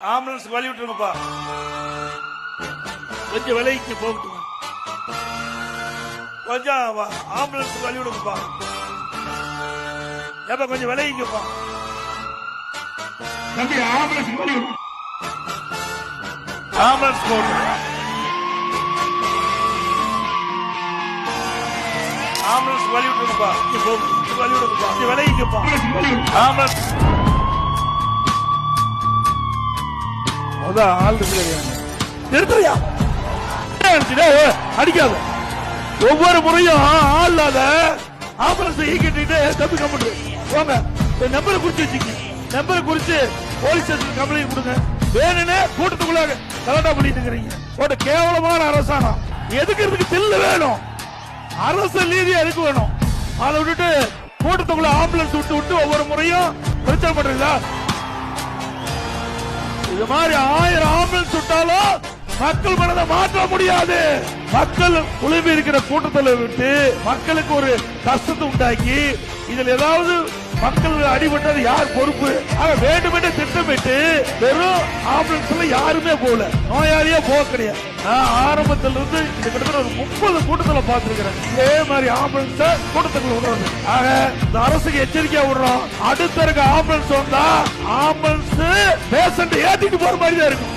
Ambulance வழி விட்டுருங்கப்பா. கொஞ்சம் விலைக்கு போகட்டும்? கொஞ்சம் ஆம்புலன்ஸ் வழி விடுங்கப்பா. ஏப்பா கொஞ்சம் விலைக்குப்பா தம்பி ஆம்புலன்ஸ் வழி. ஆம்புலன்ஸ் போகட்டும் ஆம்புலன்ஸ் வழி விட்டுருங்கப்பா. போகட்டும். வழி விடுங்கப்பா. விலைக்குப்பா ஆம்புலன்ஸ் வழி ஆள் இருக்கிறாங்க நிறுத்துறியா? அடிக்காத. ஒவ்வொரு முறையும் ஆள் இல்லாத ஆம்புலன்ஸ் ஈக்கிட்டு கம்பெனி போங்க. நம்பர் நம்பரை குறிச்சு வச்சுக்க நம்பரை குறிச்சு போலீஸ் ஸ்டேஷன் கம்ப்ளைண்ட் கொடுங்க. வேணும்னே கூட்டத்துக்குள்ள கலண்டா பண்ணிட்டு இருக்கிறீங்க ஒரு கேவலமான அரசாங்கம். எதுக்கு இதுக்கு தில்லு வேணும்? அரசு நீதி எதுக்கு வேணும்? அதை விட்டுட்டு கூட்டத்துக்குள்ள ஆம்புலன்ஸ் விட்டு விட்டு ஒவ்வொரு முறையும் பிரச்சனை பண்றீங்களா? இது மாதிரி ஆயிரம் ஆம்புலன்ஸ் சுட்டாலும் மக்கள் மனதை மாற்ற முடியாது. மக்கள் குழுவி இருக்கிற கூட்டத்தில் விட்டு மக்களுக்கு ஒரு கஷ்டத்தை உண்டாக்கி இதில் ஏதாவது மக்கள் அடிபட்டது யார் பொறுப்பு? ஆக வேண்டுமென்றே திட்டமிட்டு வெறும் ஆம்புலன்ஸ்ல யாருமே போகல. நோயாளியே போக கிடையாது. நான் ஆரம்பத்துல இருந்து இது கிட்டத்தட்ட ஒரு முப்பது கூட்டத்துல பார்த்திருக்கிறேன். இதே மாதிரி ஆம்புலன்ஸ் கூட்டத்துக்குள்ள விடுறது. ஆக இந்த அரசுக்கு எச்சரிக்கையா விடுறோம். அடுத்த இருக்க ஆம்புலன்ஸ் வந்தா ஆம்புலன்ஸ் பேஷண்ட் ஏத்திட்டு போற மாதிரி தான் இருக்கும்.